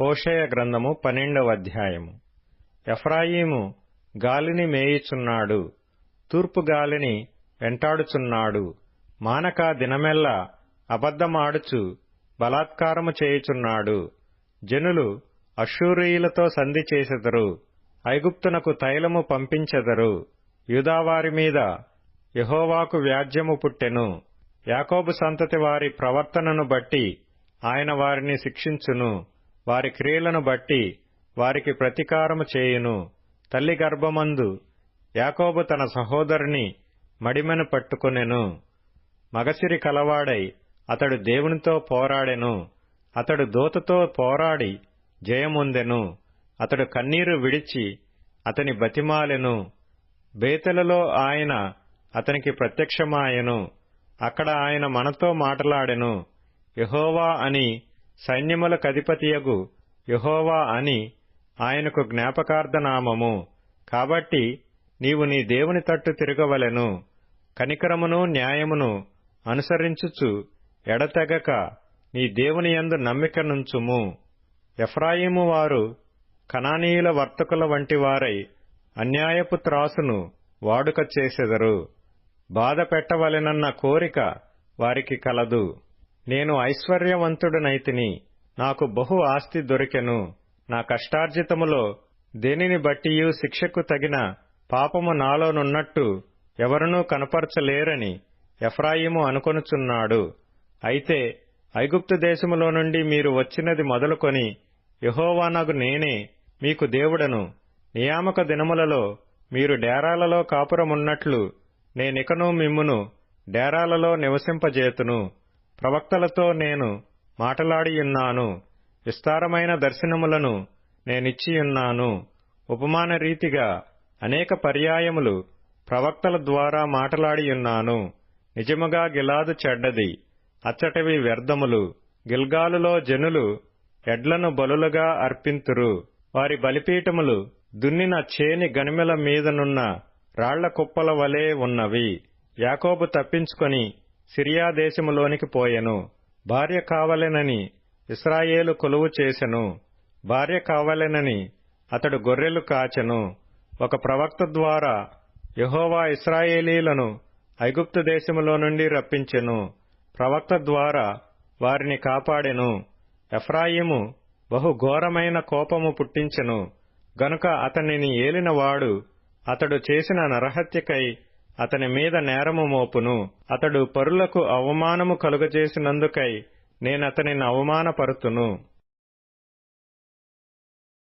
హోషేయ గ్రంథము పన్నెండవ అధ్యాయము. ఎఫ్రాయిము గాలిని మేయుచున్నాడు తూర్పు గాలిని వెంటాడుచున్నాడు మానక దినమెల్లా అబద్ధమాడుచు బలాత్కారము చేయుచున్నాడు. జనులు అశ్షూరీయులతో సంధి చేసెదరు ఐగుప్తునకు తైలము పంపించెదరు. యూదావారి మీద యహోవాకు వ్యాజ్యము పుట్టెను. యాకోబు సంతతి వారి ప్రవర్తనను బట్టి ఆయన వారిని శిక్షించును. వారి క్రియలను బట్టి వారికి ప్రతీకారము చేయును. తల్లి గర్భమందు యాకోబు తన సహోదరుని మడిమెను పట్టుకొనెను. మగసిరి కలవాడై అతడు దేవునితో పోరాడెను. అతడు దూతతో పోరాడి జయముందెను. అతడు కన్నీరు విడిచి అతని బతిమాలెను. బేతలలో ఆయన అతనికి ప్రత్యక్షమాయెను. అక్కడ ఆయన మనతో మాటలాడెను. యహోవా అని సైన్యములకధిపతియగు యహోవా అని ఆయనకు జ్ఞాపకార్థనామము. కాబట్టి నీవు నీ దేవుని తట్టు తిరగవలెను. కనికరమును న్యాయమును అనుసరించుచు ఎడతెగక నీ దేవుని యందు నమ్మిక నుంచుము. ఎఫ్రాయిము వారు కనానీయుల వర్తకుల వంటి వారై అన్యాయపు త్రాసును వాడుక చేసెదరు. బాధ పెట్టవలెనన్న కోరిక వారికి కలదు. నేను ఐశ్వర్యవంతుడనైతిని నాకు బహు ఆస్తి దొరికెను. నా కష్టార్జితములో దేనిని బట్టియు శిక్షకు తగిన పాపము నాలోనున్నట్టు ఎవరునూ కనపరచలేరని ఎఫ్రాయిము అనుకొనుచున్నాడు. అయితే ఐగుప్తు దేశములో నుండి మీరు వచ్చినది మొదలుకొని యహోవానగు నేనే మీకు దేవుడను. నియామక దినములలో మీరు డేరాలలో కాపురమున్నట్లు నేనికను మిమ్మును డేరాలలో నివసింపజేతును. ప్రవక్తలతో నేను మాటలాడియున్నాను విస్తారమైన దర్శనములను నేనిచ్చియున్నాను ఉపమాన రీతిగా అనేక పర్యాయములు ప్రవక్తల ద్వారా మాటలాడియున్నాను నిజముగా గిలాదు చెడ్డది అచ్చటవి వ్యర్థములు. గిల్గాలులో జనులు ఎడ్లను బలులుగా అర్పింతురు. వారి బలిపీఠములు దున్నిన చేని గనిమెల మీదనున్న రాళ్ళ కుప్పల వలె ఉన్నవి. యాకోబు తప్పించుకొని సిరియా దేశములోనికి పోయెను. భార్య కావలెనని ఇస్రాయేలు కొలువు చేసెను. భార్య కావలెనని అతడు గొర్రెలు కాచెను. ఒక ప్రవక్త ద్వారా యహోవా ఇస్రాయేలీలను ఐగుప్తు దేశములో నుండి రప్పించెను. ప్రవక్త ద్వారా వారిని కాపాడెను. ఎఫ్రాయిము బహుఘోరమైన కోపము పుట్టించెను. గనుక అతనిని ఏలినవాడు అతడు చేసిన నరహత్యకై అతని మీద నేరము మోపును. అతడు పరులకు అవమానము కలుగజేసినందుకై నేనతనిని అవమానపరుతును.